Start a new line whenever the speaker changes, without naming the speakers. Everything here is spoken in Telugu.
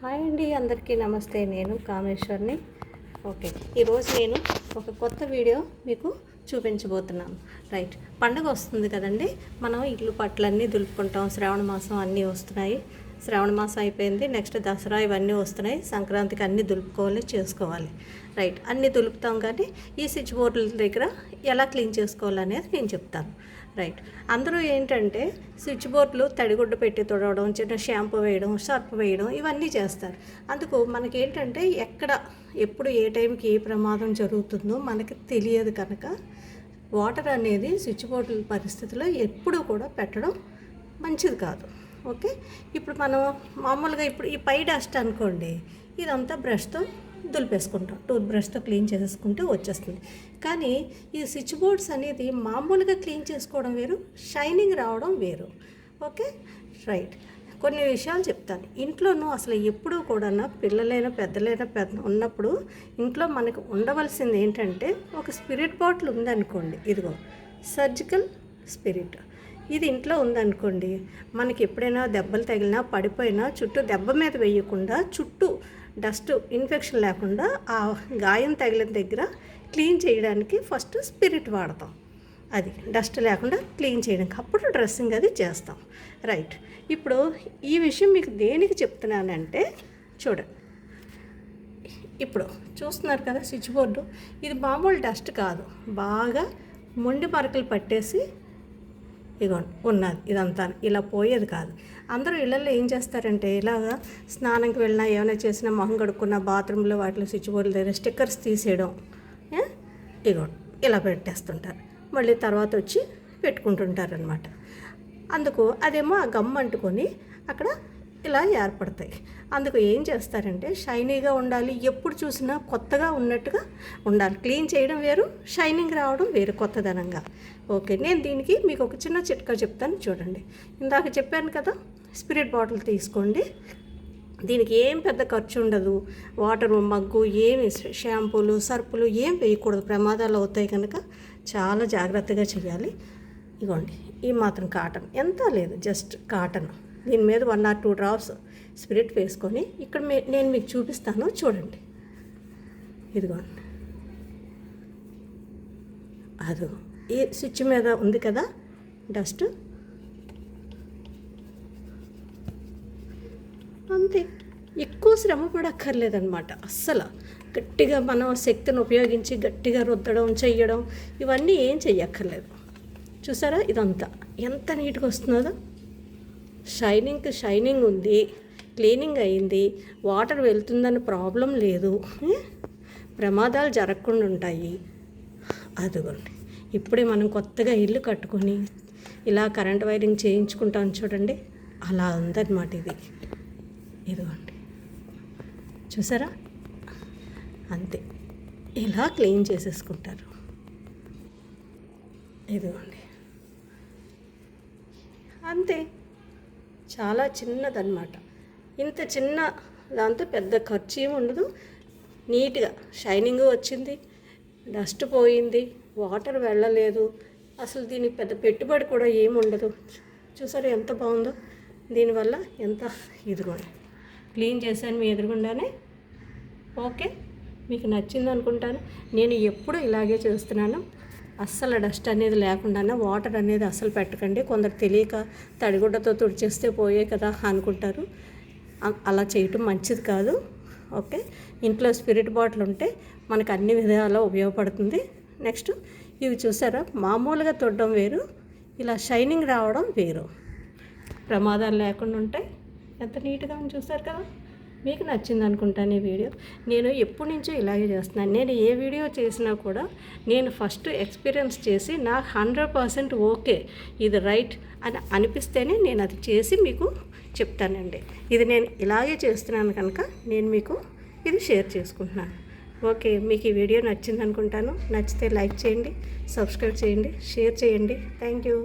హాయ్ అండి అందరికీ నమస్తే. నేను కామేశ్వర్ని. ఓకే ఈరోజు నేను ఒక కొత్త వీడియో మీకు చూపించబోతున్నాను. రైట్ పండగ వస్తుంది కదండి. మనం ఇల్లు పట్లన్నీ దులుపుకుంటాం శ్రావణ మాసం అన్నీ వస్తున్నాయి. శ్రావణ మాసం అయిపోయింది. నెక్స్ట్ దసరా ఇవన్నీ వస్తున్నాయి. సంక్రాంతికి అన్నీ దులుపుకోవాలి చేసుకోవాలి. రైట్. అన్నీ దులుపుతాం కానీ ఈ స్విచ్ బోర్డుల దగ్గర ఎలా క్లీన్ చేసుకోవాలనేది నేను చెప్తాను. రైట్. అందరూ ఏంటంటే స్విచ్ బోర్డులు తడిగుడ్డ పెట్టి తుడవడం చిన్న షాంపూ వేయడం సర్ఫ్ వేయడం ఇవన్నీ చేస్తారు. అందుకు మనకి ఏంటంటే ఎక్కడ ఎప్పుడు ఏ టైంకి ఏ ప్రమాదం జరుగుతుందో మనకి తెలియదు కనుక వాటర్ అనేది స్విచ్ బోర్డుల పరిస్థితిలో ఎప్పుడూ కూడా పెట్టడం మంచిది కాదు. ఓకే? ఇప్పుడు మనం మామూలుగా ఇప్పుడు ఈ పై డస్ట్ అనుకోండి ఇదంతా బ్రష్తో దులిపేసుకుంటాం. టూత్ బ్రష్తో క్లీన్ చేసేసుకుంటే వచ్చేస్తుంది. కానీ ఈ స్విచ్ బోర్డ్స్ అనేది మామూలుగా క్లీన్ చేసుకోవడం వేరు షైనింగ్ రావడం వేరు. ఓకే? రైట్. కొన్ని విషయాలు చెప్తాను. ఇంట్లోనూ అసలు ఎప్పుడూ కూడా పిల్లలైనా పెద్దలైనా పెద్ద ఉన్నప్పుడు ఇంట్లో మనకు ఉండవలసింది ఏంటంటే ఒక స్పిరిట్ బాటిల్ ఉందనుకోండి ఇదిగో సర్జికల్ స్పిరిట్. ఇది ఇంట్లో ఉందనుకోండి మనకి ఎప్పుడైనా దెబ్బలు తగిలినా పడిపోయినా చుట్టూ దెబ్బ మీద వేయకుండా చుట్టూ డస్ట్ ఇన్ఫెక్షన్ లేకుండా ఆ గాయం తగిలిన దగ్గర క్లీన్ చేయడానికి ఫస్ట్ స్పిరిట్ వాడతాం. అది డస్ట్ లేకుండా క్లీన్ చేయడానికి అప్పుడు డ్రెస్సింగ్ అది చేస్తాం. రైట్. ఇప్పుడు ఈ విషయం మీకు దేనికి చెప్తున్నానంటే చూడండి. ఇప్పుడు చూస్తున్నారు కదా స్విచ్ బోర్డు. ఇది మామూలు డస్ట్ కాదు. బాగా మొండి మరకలు పట్టేసి ఇగోండి ఉన్నది ఇదంతా ఇలా పోయేది కాదు. అందరూ ఇళ్ళల్లో ఏం చేస్తారంటే ఇలాగా స్నానంకి వెళ్ళినా ఏమైనా చేసినా మొహం కడుక్కున్నా బాత్రూంలో వాటిలో స్విచ్ బోర్డుల దగ్గర స్టిక్కర్స్ తీసేయడం ఇగోండి ఇలా పెట్టేస్తుంటారు. మళ్ళీ తర్వాత వచ్చి పెట్టుకుంటుంటారనమాట అందుకు అదేమో ఆ గమ్ అంటుకొని అక్కడ ఇలా ఏర్పడతాయి. అందుకు ఏం చేస్తారంటే షైనీగా ఉండాలి. ఎప్పుడు చూసినా కొత్తగా ఉన్నట్టుగా ఉండాలి. క్లీన్ చేయడం వేరు షైనింగ్ రావడం వేరు కొత్తదనంగా. ఓకే నేను దీనికి మీకు ఒక చిన్న చిట్కా చెప్తాను చూడండి. ఇందాక చెప్పాను కదా స్పిరిట్ బాటిల్ తీసుకోండి. దీనికి ఏం పెద్ద ఖర్చు ఉండదు. వాటర్ మగ్గు ఏమి షాంపూలు సర్పులు ఏం వేయకూడదు. ప్రమాదాలు అవుతాయి కనుక చాలా జాగ్రత్తగా చేయాలి. ఇగోండి ఈ మాత్రం కాటన్. ఎంత లేదు జస్ట్ కాటన్. దీని మీద one or two drops spirit వేసుకొని ఇక్కడ మే నేను మీకు చూపిస్తాను చూడండి. ఇదిగోండి అదో. ఈ స్విచ్ మీద ఉంది కదా డస్ట్ అంతే. ఎక్కువ శ్రమ పడక్కర్లేదనమాట అస్సలు. గట్టిగా మనం శక్తిని ఉపయోగించి గట్టిగా రుద్దడం చెయ్యడం ఇవన్నీ ఏం చెయ్యక్కర్లేదు. చూసారా? ఇదంతా. ఎంత నీట్గా వస్తున్నదో షైనింగ్కి షైనింగ్ ఉంది క్లీనింగ్ అయింది వాటర్ వెళ్తుందని ప్రాబ్లం లేదు. ప్రమాదాలు జరగకుండా ఉంటాయి. అదిగోండి ఇప్పుడే మనం కొత్తగా ఇల్లు కట్టుకొని ఇలా కరెంట్ వైరింగ్ చేయించుకుంటాం చూడండి. అలా ఉందన్నమాట ఇది. ఇదిగోండి చూసారా? అంతే ఇలా క్లీన్ చేసేసుకుంటారు. ఇదిగోండి అంతే. చాలా చిన్నదన్నమాట. ఇంత చిన్న దాంతో పెద్ద ఖర్చు ఏమి ఉండదు. నీట్గా షైనింగ్ వచ్చింది. డస్ట్ పోయింది. వాటర్ వెళ్ళలేదు. అసలు దీనికి పెద్ద పెట్టుబడి కూడా ఏమి ఉండదు. చూసారు ఎంత బాగుందో? దీనివల్ల ఎంత ఇదిగోండి క్లీన్ చేశాను మీ ఎదురుగుండానే. ఓకే. మీకు నచ్చింది అనుకుంటాను నేను ఎప్పుడు ఇలాగే చేస్తున్నాను. అస్సలు డస్ట్ అనేది లేకుండానే వాటర్ అనేది అస్సలు పెట్టకండి. కొందరు తెలియక తడిగుడ్డతో తుడిచేస్తే పోయే కదా అనుకుంటారు. అలా చేయటం మంచిది కాదు. ఓకే? ఇంట్లో స్పిరిట్ బాటిల్ ఉంటే మనకు అన్ని విధాలా ఉపయోగపడుతుంది. నెక్స్ట్ ఇవి చూసారా? మామూలుగా తొడడం వేరు ఇలా షైనింగ్ రావడం వేరు. ప్రమాదాలు లేకుండా ఉంటాయి ఎంత నీట్గా ఉంది చూసారు కదా? మీకు నచ్చింది అనుకుంటాను ఈ వీడియో. నేను ఎప్పటి నుంచో ఇలాగే చేస్తున్నాను. నేను ఏ వీడియో చేసినా కూడా నేను ఫస్ట్ ఎక్స్పీరియన్స్ చేసి నాకు హండ్రెడ్ పర్సెంట్ ఓకే ఇది రైట్ అని అనిపిస్తేనే నేను అది చేసి మీకు చెప్తానండి. ఇది నేను ఇలాగే చేస్తున్నాను కనుక నేను మీకు ఇది షేర్ చేసుకుంటున్నాను. ఓకే మీకు ఈ వీడియో నచ్చింది అనుకుంటాను. నచ్చితే లైక్ చేయండి సబ్స్క్రైబ్ చేయండి షేర్ చేయండి. Thank you.